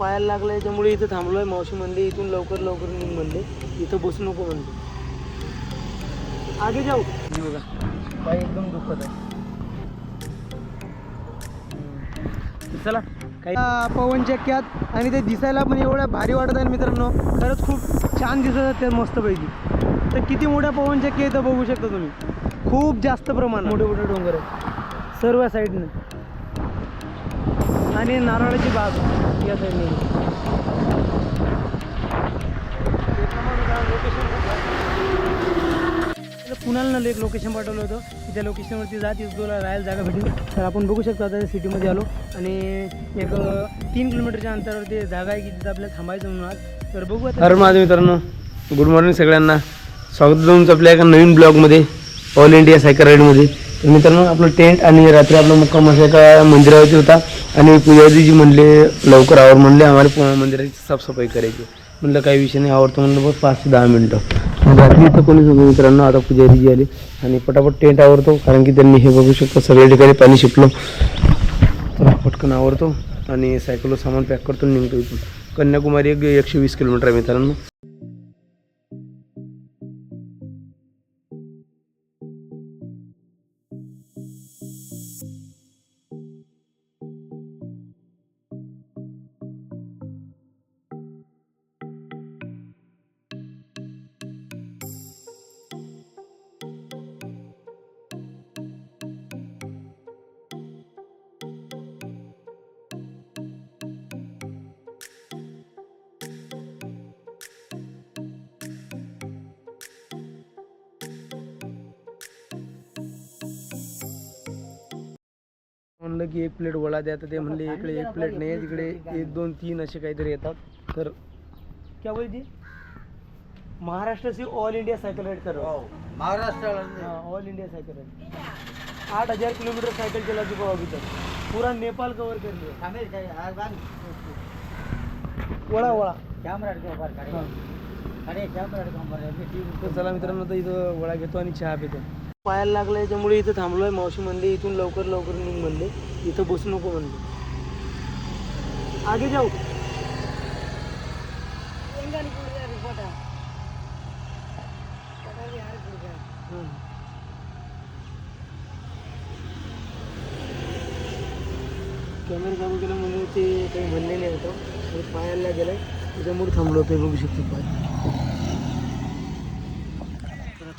पायाला लागलं त्यामुळे इथं थांबलोय. मावशी म्हणले इथून लवकर लवकर निघ म्हणले. इथं बसू नको म्हणले. आगे जाऊ. बघा. पाय एकदम दुखत आहे. चला. काही पवन चक्क्यात आणि ते दिसायला पण एवढ्या भारी वाटत आहे मित्रांनो. खरंच खूप छान दिसत आहेत ते मस्तपैकी तर किती मोठ्या पवन चक्की इथं बघू शकता तुम्ही? खूप जास्त प्रमाणात. मोठे मोठे डोंगर आहेत. सर्व साईडने. आणि नारळाची बाग या साईडने कुणाला एक लोकेशन पाठवलं होतं. की त्या लोकेशनवरती जात तिथं राहायला जागा भेटेल. तर आपण बघू शकतो आता सिटीमध्ये आलो. आणि एक तीन किलोमीटरच्या अंतरावरती जागा आहे की तिथं आपल्याला थांबायचं म्हणून आज. तर बघू आता. अरे माझ्या मित्रांनो गुड मॉर्निंग सगळ्यांना. स्वागत तुमचं आपल्या एका नवीन ब्लॉगमध्ये ऑल इंडिया सायकल राईडमध्ये तर मित्रांनो आपलं टेंट आणि रात्री आपला मुक्काम असा एका मंदिरावरती होता. आणि पुजारीजी म्हणले लवकर आवर म्हणले आम्हाला पु- मंदिराची साफसफाई करायची. म्हणलं काही विषय नाही आवडतो म्हणलं बस पाच ते दहा मिनटं. रात्री इथं कोणीच नव्हतं मित्रांनो आता पुजारीजी आले. आणि पटापट टेंट आवडतो कारण की त्यांनी हे बघू शकतो सगळ्या ठिकाणी पाणी शिपलं. पटकन आवडतो आणि सायकलवर सामान पॅक करतो निघतो इथून. कन्याकुमारी एक एकशे वीस किलोमीटर आहे मित्रांनो. म्हणलं की एक प्लेट वडा द्या तर ते म्हणले इकडे एक प्लेट नाही आहे तिकडे एक दोन तीन असे काहीतरी येतात. तर क्या बोलती महाराष्ट्र से ऑल इंडिया सायकल राइड कर. रहा हूँ Maharashtra all India cycle ride आठ हजार किलोमीटर साइकिल चला चुका हूँ अभी तक पूरा नेपाल कवर कर लिया वडा हाँ. तर चला मित्रांनो तर इथं वडा घेतो आणि चहा पितो. पायाला लागलं याच्यामुळे इथं थांबलोय. मावशी म्हणले इथून लवकर लवकर निघ म्हणले. इथं बसू नको म्हणले. आगे जाऊ. कॅमेरा चालू केला म्हणून ते काही म्हणले नाही होतं आणि पायाला गेलाय. त्याच्यामुळे थांबलो होतो बघू शकतो पाय.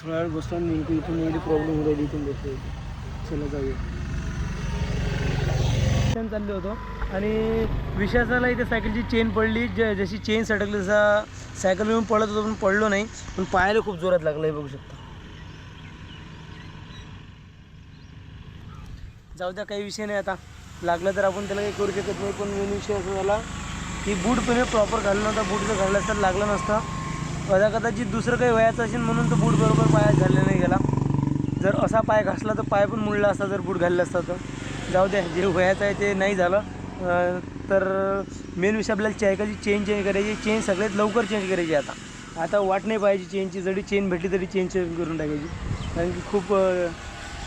थोडा वेळ बसला आणि इथून एवढी प्रॉब्लेम होत राहिली इथून बसलो. चला जाऊया. चाललो होतो. आणि विश्वासाला इथे सायकलची चेन पडली. ज जशी चेन सटकली तसा सायकल येऊन पडत होतो पण पडलो नाही. पण पायाला खूप जोरात लागलं हे बघू शकता. जाऊ द्या काही विषय नाही आता. लागलं तर आपण त्याला काही करू शकत नाही पण मेन विषय असा झाला की बूट पण प्रॉपर घालला नव्हता बूट जर घालला तर लागलं नसतं. कदा कदाचित दुसरं काही वयाचं असेल म्हणून तो बूट बरोबर पायात घालला नाही गेला. जर असा पाय घासला तर पाय पण मुडला असता जर बूट घालला असता तर. जाऊ द्या जे वयाचं आहे ते नाही झालं. तर मेन विषय आपल्याला चायकाची चेन चेंज करायची. चेन सगळ्यात लवकर चेंज करायची आता. आता वाट नाही पाहिजे चेनची जरी चेन भेटली तरी चेन चेंज करून टाकायची. कारण की खूप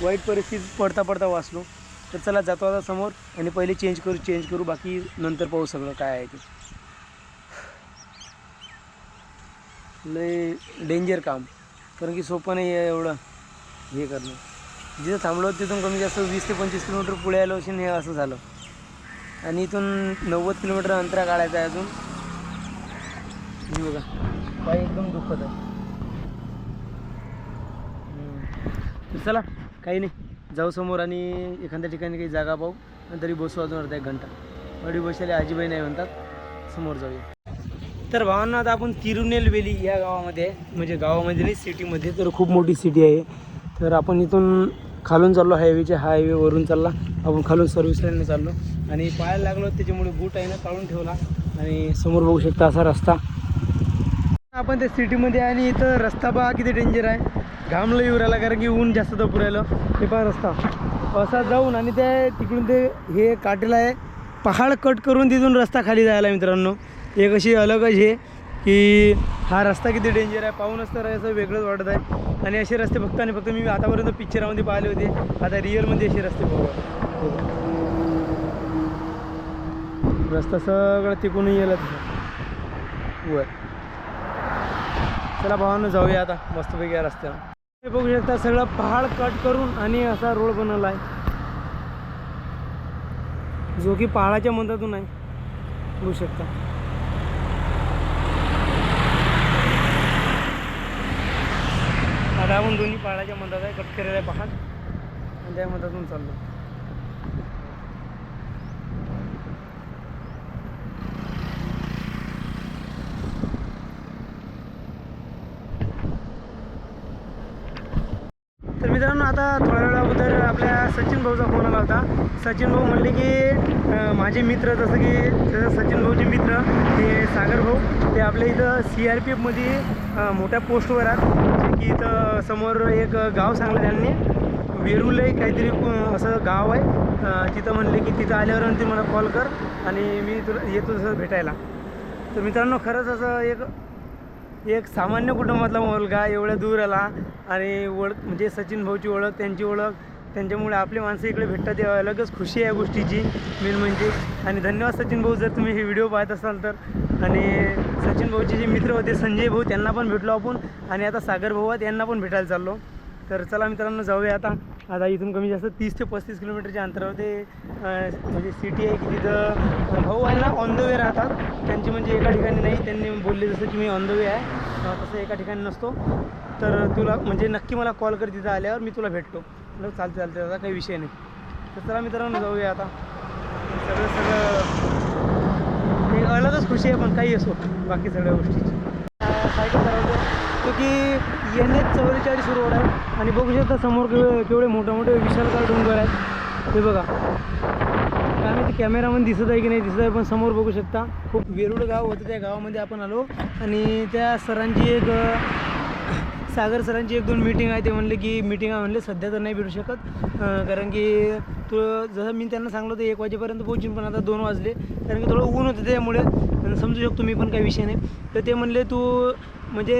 वाईट परिस्थितीत पडता पडता वाचलो. तर चला जातो आता समोर आणि पहिले चेंज करू चेंज करू. बाकी नंतर पाहू सगळं काय आहे ते. लय डेंजर काम. कारण की सोपं नाही आहे एवढं हे करणं. जिथं थांबलो तिथून कमी जास्त वीस ते पंचवीस किलोमीटर पुढे आलो असेल हे असं झालं. आणि इथून नव्वद किलोमीटर अंतरा काढायचं आहे अजून. हे बघा पाय एकदम दुखत आहे. चला काही नाही. जाऊ समोर आणि एखाद्या ठिकाणी काही जागा पाहू. आणि तरी बसू अजून अर्धा एक घंटा. अडी बसायला आजीबाई नाही म्हणतात. समोर जाऊया. तर भावांना आता आपण तिरुनेलवेली या गावामध्ये आहे. म्हणजे गावामध्ये नाही सिटीमध्ये तर खूप मोठी सिटी आहे. तर आपण इथून खालून चाललो हायवेच्या हायवेवरून चालला. आपण खालून सर्व्हिस लाईनने चाललो. आणि पायाला लागलो त्याच्यामुळे बूट आहे ना काढून ठेवला. आणि समोर बघू शकता असा रस्ता. आपण त्या सिटीमध्ये आणि इथं रस्ता पहा किती डेंजर आहे. घाम लई राहिला कारण की ऊन जास्त तपू राहिलं ते पहा रस्ता. असा जाऊन आणि त्या तिकडून ते हे काटेला आहे. पहाड कट करून तिथून रस्ता खाली जायला मित्रांनो. एक अशी अलगच आहे की हा रस्ता किती डेंजर आहे पाहूनच तर असं वेगळंच वाटत आहे. आणि असे रस्ते फक्त आणि फक्त मी आतापर्यंत पिक्चरामध्ये पाहिले होते. आता रिअलमध्ये असे रस्ते बघा रस्ता सगळं तिकूनही गेला तिथं वर. चला भावानं जाऊया आता मस्तपैकी या रस्त्यावर. हे बघू शकता सगळं पहाड कट करून आणि असा रोड बनवला आहे. जो की पहाडाच्या मधातून आहे. बघू शकता. जाऊन दोन्ही पहाडाच्या मधात आहे कट केलेला पहाड आणि त्या मधातून चाललो. तर मित्रांनो आता थोड्या वेळा अगोदर आपल्या सचिन भाऊचा फोन आला होता. सचिन भाऊ म्हणले की माझे मित्र जसं की सचिन भाऊचे मित्र ते सागर भाऊ ते आपल्या इथं सी आर पी एफमध्ये मोठ्या पोस्टवर आहेत. जे की इथं समोर एक गाव सांगलं त्यांनी. वेरुल काहीतरी असं गाव आहे. तिथं म्हणले की तिथं आल्यावर ते मला कॉल कर आणि मी तुला येतो तसं भेटायला. तर मित्रांनो खरंच असं एक एक सामान्य कुटुंबातला मुलगा एवढ्या दूर आला आणि ओळख म्हणजे सचिन भाऊची ओळख त्यांची ओळख त्यांच्यामुळे आपली माणसं इकडे भेटतात तेव्हा लगेच खुशी आहे या गोष्टीची मेन म्हणजे. आणि धन्यवाद सचिन भाऊ जर तुम्ही हे व्हिडिओ पाहत असाल तर. आणि सचिन भाऊचे जे मित्र होते संजय भाऊ त्यांना पण भेटलो आपण. आणि आता सागर भाऊ आहेत यांना पण भेटायला चाललो. तर चला मित्रांनो जाऊया आता. आता इथून कमी जास्त तीस ते पस्तीस किलोमीटरच्या अंतरावर ते म्हणजे सिटी आहे की तिथं भाऊ आहे ना ऑन द वे राहतात. त्यांची म्हणजे एका ठिकाणी नाही त्यांनी बोलले जसं की मी ऑन द वे आहे. तसं एका ठिकाणी नसतो. तर तुला म्हणजे नक्की मला कॉल कर तिथं आल्यावर मी तुला भेटतो. म्हणजे चालते चालते आता काही विषय नाही. तर चला मित्रांनो जाऊया आता. सगळं सगळं एक अलगच खुशी आहे पण काही असो बाकी सगळ्या गोष्टीची. सायकल चालवतो तो की एन एच चौवेचाळीस रोड आहे. आणि बघू शकता समोर केवढे केवढे मोठे मोठे विशालकाय डोंगर आहेत. हे बघा. काय माहिती कॅमेरामध्ये दिसत आहे की नाही दिसत आहे पण समोर बघू शकता. खूप वेरुळ गाव होतं त्या गावामध्ये आपण आलो. आणि त्या सरांची एक सागर सरांची एक दोन मीटिंग आहे. ते म्हणले की मीटिंग आहे म्हणले सध्या तर नाही भेटू शकत. कारण की तू जसं मी त्यांना सांगलं होतं एक वाजेपर्यंत पोहोचून पण आता दोन वाजले. कारण की थोडं ऊन होतं त्यामुळे. समजू शकतो मी पण काही विषय नाही. तर ते म्हणले तू म्हणजे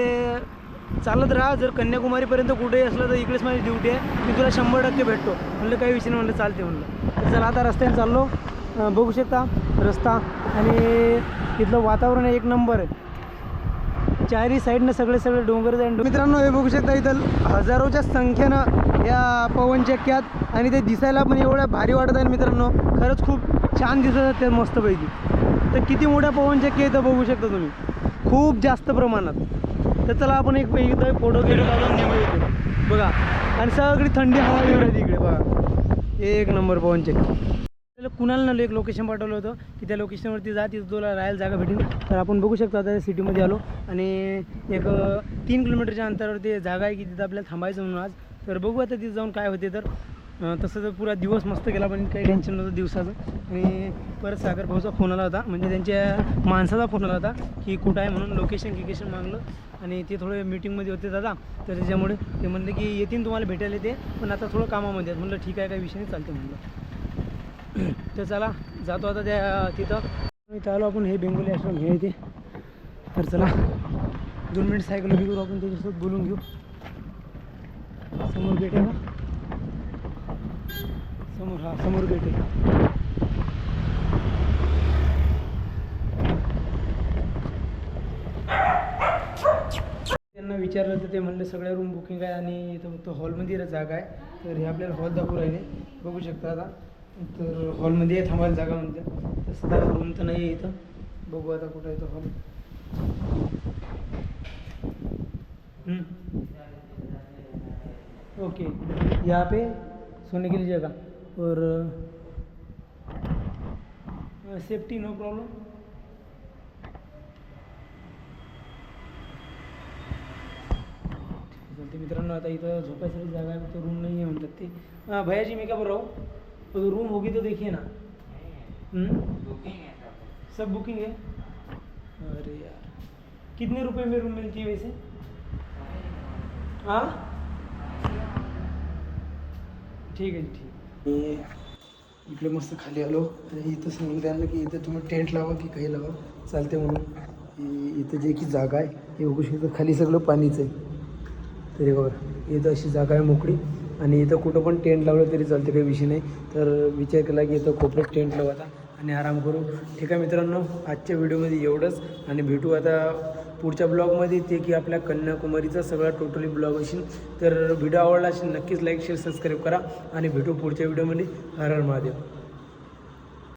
चालत राहा जर कन्याकुमारीपर्यंत कुठेही असलं तर इकडेच माझी ड्युटी आहे. मी तुला शंभर टक्के भेटतो. म्हणलं काही विषय नाही म्हणलं चालते म्हणलं. तर चला आता रस्त्याने चाललो. बघू शकता रस्ता आणि तिथलं वातावरण एक नंबर आहे. चारी साईडनं सगळे सगळे डोंगर आहे. मित्रांनो हे बघू शकता इथं हजारोच्या संख्येनं या पवनचक्क्यात आणि ते दिसायला पण एवढ्या भारी वाटत आहे मित्रांनो. खरंच खूप छान दिसत आहेत ते मस्तपैकी. तर किती मोठ्या पवनचक्की इथं बघू शकता तुम्ही. खूप जास्त प्रमाणात. तर चला आपण एक एकदा फोटो घेतो काढून निघू इथे बघा. आणि सगळी थंडी हवा येऊ राहिली इकडे बघा. एक नंबर पवनचे आपल्याला कुणाला ना एक लोकेशन पाठवलं होतं की त्या लोकेशनवरती जा तिथं तुला राहायला जागा भेटेल. तर आपण बघू शकतो आता सिटीमध्ये आलो. आणि एक तीन किलोमीटरच्या अंतरावरती जागा आहे की तिथं आपल्याला थांबायचं म्हणून आज. तर बघू आता तिथं जाऊन काय होते तर. तसं तर पुरा दिवस मस्त गेला पण काही टेन्शन नव्हतं दिवसाचं. आणि परत सागर भाऊचा फोन आला होता. म्हणजे त्यांच्या माणसाचा फोन आला होता की कुठं आहे म्हणून लोकेशन गिकेशन मागलं. आणि ते थोडे मीटिंगमध्ये होते दादा. तर त्याच्यामुळे ते म्हणले की येतील तुम्हाला भेटायला ते पण आता थोडं कामामध्ये आहेत. म्हणलं ठीक आहे काही विषय नाही चालते म्हणलं. तर चला जातो आता त्या तिथं. इथं आलो आपण हे बेंगोली आश्रम हे ते तर चला दोन मिनिट सायकल घेऊ आपण त्याच्यासोबत बोलून घेऊ. समोर गेट ना समोर हा समोर गेट आहे. त्यांना विचारलं तर ते म्हणले सगळ्या रूम बुकिंग आहे आणि इथं फक्त हॉलमध्ये जागा आहे. तर हे आपल्याला हॉल दाखवू राहिले. बघू शकता आता. तर हॉलमध्ये थांबायला जागा म्हणते. तसं तर रूम तर नाही आहे इथं. बघू आता कुठं येतो हॉल ओके. यहाँ पे सोने के लिए जगह और सेफ्टी नो प्रॉब्लम चालते मित्रांनो, आता इथं झोपायसाठी जागा आहे फक्त रूम नाही ते. हाँ भैया जी मैं क्या बोल रहा? हूँ तो रूम होगी तो देखिए ना. हम्म? सब बुकिंग है? अरे यार. कितने रुपए में रूम मिलती है वैसे? हाँ? ठीक आहे ठीक मी इकडे मस्त खाली आलो. आणि इथं सांगितलं त्यांना की इथं तुम्ही टेंट लावा की काही लावा. चालते म्हणून. इथं जे की जागा आहे हे बघू शकतो खाली सगळं पाणीच आहे. तरी बघा इथं अशी जागा आहे मोकळी. आणि इथं कुठं पण टेंट लावलं तरी चालते काही विषय नाही. तर विचार केला की इथं कोपऱ्यात टेंट लावायचा आणि आराम करू. ठीक आहे मित्रांनो आजच्या व्हिडिओमध्ये एवढंच. आणि भेटू आता पुढच्या ब्लॉगमध्ये ते की आपल्या कन्याकुमारीचा सगळा टोटली ब्लॉग असेल तर व्हिडिओ आवडला असेल नक्कीच लाईक शेअर सबस्क्राईब करा. आणि भेटू पुढच्या व्हिडिओमध्ये हर हर महादेव.